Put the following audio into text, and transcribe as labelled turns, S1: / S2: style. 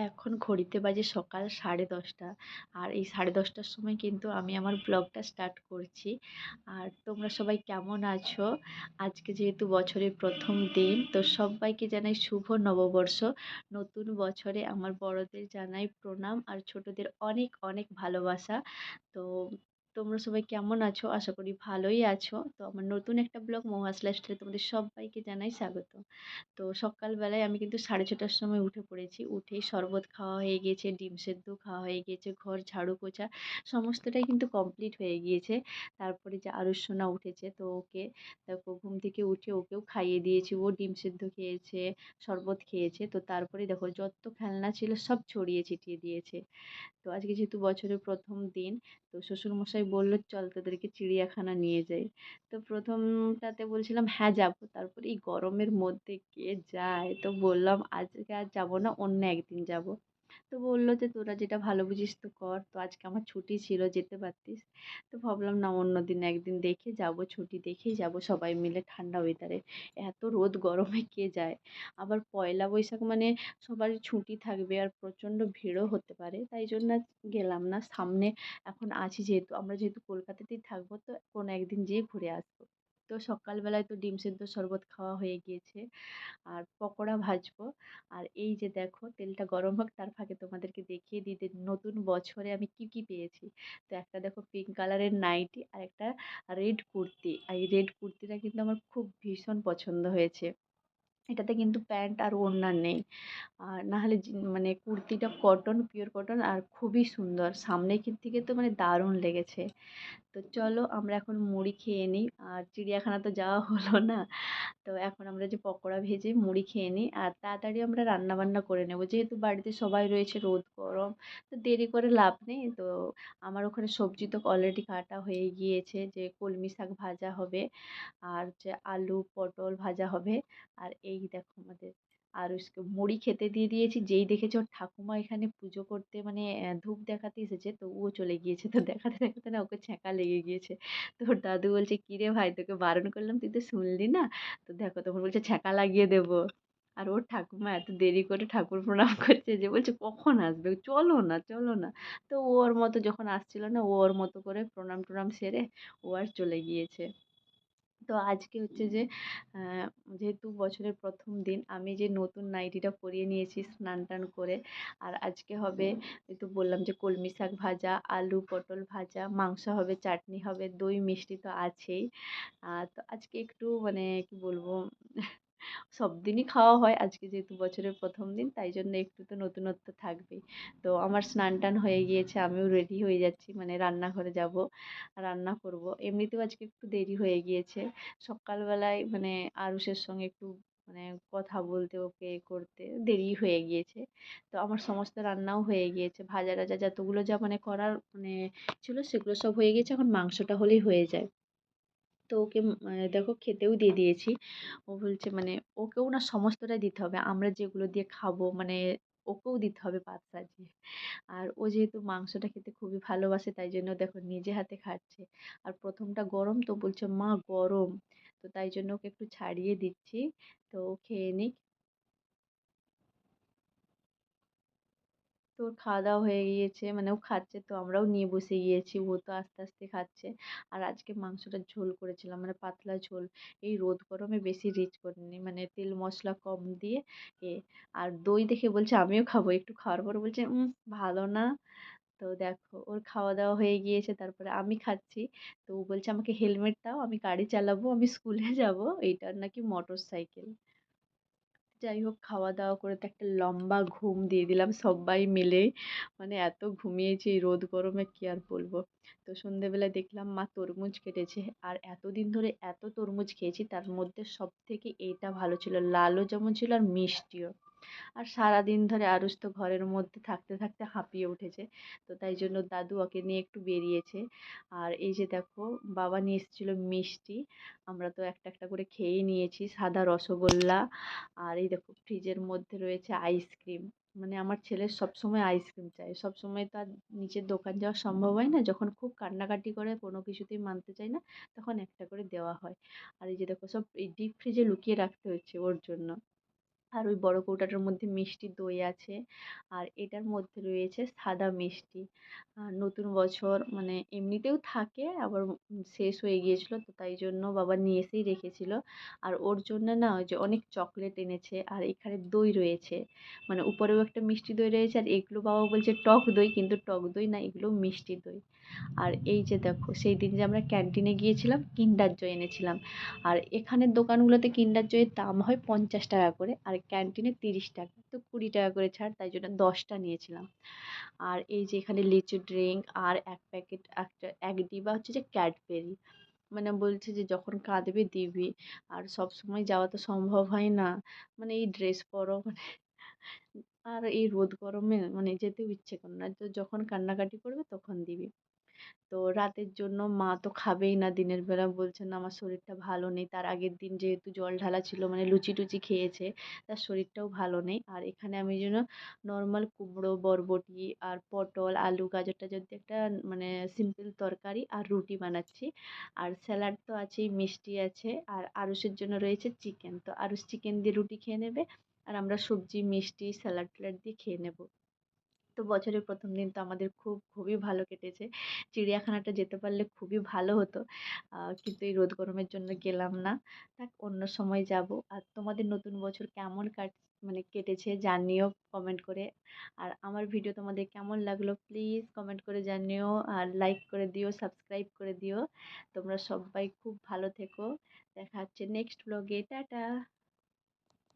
S1: এখন ঘড়িতে বাজে সকাল সাড়ে দশটা। আর এই সাড়ে দশটার সময় কিন্তু আমি আমার ব্লগটা স্টার্ট করছি। আর তোমরা সবাই কেমন আছো? আজকে যেহেতু বছরের প্রথম দিন, তো সবাইকে জানাই শুভ নববর্ষ। নতুন বছরে আমার বড়দের জানাই প্রণাম আর ছোটদের অনেক অনেক ভালোবাসা। তো তোমরা সবাই কেমন আছো? আশা করি ভালোই আছো। তো আমার নতুন একটা ব্লগ মহাস লাইফস্টাইলে তোমাদের সবাইকে জানাই স্বাগত। তো সকালবেলায় আমি কিন্তু সাড়ে ছটার সময় উঠে পড়েছি। উঠেই শরবত খাওয়া হয়ে গিয়েছে, ডিম সেদ্ধ খাওয়া হয়ে গিয়েছে, ঘর ঝাড়ু পোছা, সমস্তটাই কিন্তু কমপ্লিট হয়ে গিয়েছে। তারপরে যে আরুষ সোনা উঠেছে তো ওকে, দেখো, ঘুম থেকে উঠে ওকেও খাইয়ে দিয়েছি। ও ডিম সেদ্ধ খেয়েছে, শরবত খেয়েছে। তো তারপরে দেখো, যত খেলনা ছিল সব ছড়িয়ে ছিটিয়ে দিয়েছে। তো আজকে যেহেতু বছরের প্রথম দিন তো শ্বশুরমশাই বলল, চল তোদেরকে চিড়িয়াখানা নিয়ে যাই। তো প্রথমটাতে বলছিলাম হ্যাঁ যাব। তারপরে এই গরমের মধ্যে কে যায়? তো বললাম, আজকে আর যাব না, অন্য একদিন যাব। তো বলল যে, তোরা যেটা ভালো বুঝিস তো কর। তো আজকে আমার ছুটি ছিল, যেতে পারতিস। তো ভাবলাম না, অন্য দিন একদিন দেখে যাব, ছুটি দেখেই যাব সবাই মিলে ঠান্ডা ওয়েদারে এত রোদ গরমে কে যায়? আবার পয়লা বৈশাখ মানে সবার ছুটি থাকবে আর প্রচণ্ড ভিড়ও হতে পারে। তাই জন্য গেলাম না। সামনে এখন আছি যেহেতু, আমরা যেহেতু কলকাতাতেই থাকব, তো কোনো একদিন যেয়ে ঘুরে আসব। তো সকালবেলায় তো ডিম সেদ্ধ শরবত খাওয়া হয়ে গিয়েছে। আর পকোড়া ভাজবো। আর এই যে দেখো, তেলটা গরম হোক, তার ফাঁকে তোমাদেরকে দেখিয়ে যে নতুন বছরে আমি কি কি পেয়েছি। তো একটা দেখো পিঙ্ক কালারের নাইটি আর একটা রেড কুর্তি। আর এই রেড কুর্তিটা কিন্তু আমার খুব ভীষণ পছন্দ হয়েছে। এটাতে কিন্তু প্যান্ট আর ওড়না নেই। আর নাহলে মানে কুর্তিটা কটন, পিওর কটন আর খুবই সুন্দর। সামনে থেকে তো মানে দারুণ লেগেছে। তো চলো আমরা এখন মুড়ি খেয়ে নিই। আর চিড়িয়াখানা তো যাওয়া হলো না। তো এখন আমরা যে পকোড়া ভেজে মুড়ি খেয়ে নিই। আর তাড়াতাড়ি আমরা রান্না বান্না করে নেব। যেহেতু বাড়িতে সবাই রয়েছে রোদ গরম, তো দেরি করে লাভ নেই। তো আমার ওখানে সবজি তো অলরেডি কাটা হয়ে গিয়েছে যে কলমি শাক ভাজা হবে, আর যে আলু পটল ভাজা হবে, আর এই দেখো আমাদের আর আরুষকে মুড়ি খেতে দিয়ে দিয়েছি, যেই দেখেছে ওর ঠাকুমা এখানে পুজো করতে মানে ধূপ দেখাতে এসেছে, তো ও চলে গিয়েছে। তো দেখাতে দেখাতে না ওকে ছ্যাঁকা লেগে গিয়েছে। তো ওর দাদু বলছে, কী রে ভাই, তোকে বারণ করলাম, তুই তো শুনলি না? তো দেখো তখন বলছে, ছ্যাঁকা লাগিয়ে দেবো। আর ওর ঠাকুমা এত দেরি করে ঠাকুর প্রণাম করছে যে বলছে, কখন আসবে? চলো না চলো না। তো ওর মতো যখন আসছিল না ওর মতো করে প্রণাম টনাম সেরে ও আর চলে গিয়েছে। তো আজকে হচ্ছে যে যেহেতু বছরের প্রথম দিন আমি যে নতুন নাইটিটা পরিয়ে নিয়েছি স্নান টান করে আর আজকে হবে ওই তো বললাম যে কলমি শাক ভাজা আলু পটল ভাজা মাংস হবে চাটনি হবে দই মিষ্টি তো আছেই। তো আজকে একটু মানে কি বলব সব দিনই খাওয়া হয়। আজকে যেহেতু বছরের প্রথম দিন, তাই জন্য একটু তো নতুনত্ব থাকবেই। তো আমার স্নান টান হয়ে গিয়েছে, আমিও রেডি হয়ে যাচ্ছি মানে রান্নাঘরে যাব, রান্না করব। এমনিতেও আজকে একটু দেরি হয়ে গিয়েছে। সকালবেলায় মানে আরুষের সঙ্গে একটু মানে কথা বলতে, ওকে করতে দেরি হয়ে গিয়েছে। তো আমার সমস্ত রান্নাও হয়ে গিয়েছে। ভাজা টাজা যতগুলো যা মানে করার মানে ছিল, সেগুলো সব হয়ে গিয়েছে। এখন মাংসটা হলেই হয়ে যায়। তো ওকে দেখো খেতেও দিয়ে দিয়েছি। ও বলছে মানে ওকেও না সমস্তটাই দিতে হবে। আমরা যেগুলো দিয়ে খাব মানে ওকেও দিতে হবে পাত সাজিয়ে। আর ও যেহেতু মাংসটা খেতে খুবই ভালোবাসে তাই জন্য দেখো নিজে হাতে খাচ্ছে। আর প্রথমটা গরম তো বলছে, মা, গরম। তো তাই জন্য ওকে একটু ছাড়িয়ে দিচ্ছি। তো খেয়ে নিক। তো ওর খাওয়া দাওয়া হয়ে গিয়েছে মানে ও খাচ্ছে তো আমরাও নিয়ে বসে গিয়েছি, ও তো আস্তে আস্তে খাচ্ছে। আর আজকে মাংসটা ঝোল করেছিলাম মানে পাতলা ঝোল। এই রোদ গরমে বেশি রিচ করিনি মানে তেল, মশলা কম দিয়ে এ, আর দই দেখে বলছে আমিও খাব, একটু খাওয়ার পর বলছে, উম, ভালো না। তো দেখো, ওর খাওয়া দাওয়া হয়ে গিয়েছে, তারপরে আমি খাচ্ছি। তো ও বলছে, আমাকে হেলমেট দাও, আমি গাড়ি চালাবো, আমি স্কুলে যাব। এইটার নাকি মোটর সাইকেল যাই হোক খাওয়া দাওয়া করে তো একটা লম্বা ঘুম দিয়ে দিলাম সবাই মিলে মানে এত ঘুমিয়েছি রোদ গরমে কী আর বলব? তো সন্ধেবেলায় দেখলাম মা তরমুজ কেটেছে। আর এতদিন ধরে এত তরমুজ খেয়েছি, তার মধ্যে সব থেকে এইটা ভালো ছিল, লালও যেমন ছিল আর মিষ্টিও। আর সারাদিন ধরে আরুষ তো ঘরের মধ্যে থাকতে থাকতে হাঁপিয়ে উঠেছে। তো তাই জন্য দাদু ওকে নিয়ে একটু বেরিয়েছে। আর এই যে দেখো, বাবা নিয়ে এসেছিল মিষ্টি। আমরা তো একটা একটা করে খেয়েই নিয়েছি, সাদা রসগোল্লা। আর এই দেখো, ফ্রিজের মধ্যে রয়েছে আইসক্রিম। মানে আমার ছেলের সবসময় আইসক্রিম চাই সবসময় তো আর নিচের দোকান যাওয়া সম্ভব হয় না। যখন খুব কান্নাকাটি করে, কোনো কিছুতেই মানতে চায় না, তখন একটা করে দেওয়া হয়। আর এই যে দেখো, সব এই ডিপ ফ্রিজে লুকিয়ে রাখতে হচ্ছে ওর জন্য। আর ওই বড় কৌটাটার মধ্যে মিষ্টি দই আছে। আর এটার মধ্যে রয়েছে সাদা মিষ্টি। নতুন বছর মানে এমনিতেও থাকে, আবার শেষ হয়ে গিয়েছিল তো তাই জন্য বাবা নিয়ে এসেই রেখেছিল। আর ওর জন্য না ওই যে অনেক চকলেট এনেছে আর এখানে দই রয়েছে। মানে উপরেও একটা মিষ্টি দই রয়েছে আর এগুলো বাবা বলছে টক দই কিন্তু টক দই না, এগুলো মিষ্টি দই। আর এই যে দেখো, সেই দিন যে আমরা ক্যান্টিনে গিয়েছিলাম, কিন্ডার জয় এনেছিলাম। আর এখানের দোকানগুলোতে কিন্ডার জয়ের দাম হয় পঞ্চাশ টাকা করে। আর ক্যান্টিনে তিরিশ টাকা। তো কুড়ি টাকা করে ছাড়, তাই জন্য দশটা নিয়েছিলাম। আর এই যে এখানে লিচু ড্রিঙ্ক আর এক প্যাকেট একটা, এক ডিবা হচ্ছে যে ক্যাডবেরি। মানে বলছে যে যখন কাঁদবে দিবি। আর সব সময় যাওয়া তো সম্ভব হয় না। মানে এই ড্রেস পরো মানে আর এই রোদ গরমে মানে যেতেও ইচ্ছে করে না। তো যখন কান্নাকাটি করবে তখন দিবি। তো রাতের জন্য মা তো খাবেই না, দিনের বেলা বলছে, না, আমার শরীরটা ভালো নেই। তার আগের দিন যেহেতু জল ঢালা ছিল মানে লুচি টুচি খেয়েছে, তার শরীরটাও ভালো নেই। আর এখানে আমি যেন নর্মাল কুমড়ো, বরবটি আর পটল, আলু গাজর টাজর দিয়ে একটা মানে সিম্পল তরকারি আর রুটি বানাচ্ছি। আর স্যালাড তো আছেই, মিষ্টি আছে, আর আরুষের জন্য রয়েছে চিকেন তো আরুষ চিকেন দিয়ে রুটি খেয়ে নেবে, আর আমরা সবজি, মিষ্টি স্যালাড ট্যালাড দিয়ে খেয়ে নেব। তো বছরের প্রথম দিন তো আমাদের খুব, খুবই ভালো কেটেছে। চিড়িয়াখানাটা যেতে পারলে খুবই ভালো হতো। কিন্তু এই রোদ গরমের জন্য গেলাম না। থাক, অন্য সময় যাব। আর তোমাদের নতুন বছর কেমন কাট মানে কেটেছে জানিও কমেন্ট করে। আর আমার ভিডিও তোমাদের কেমন লাগল প্লিজ কমেন্ট করে জানিও। আর লাইক করে দিও সাবস্ক্রাইব করে দিও। তোমরা সবাই খুব ভালো থেকো। দেখা হচ্ছে নেক্সট ব্লগে টাটা!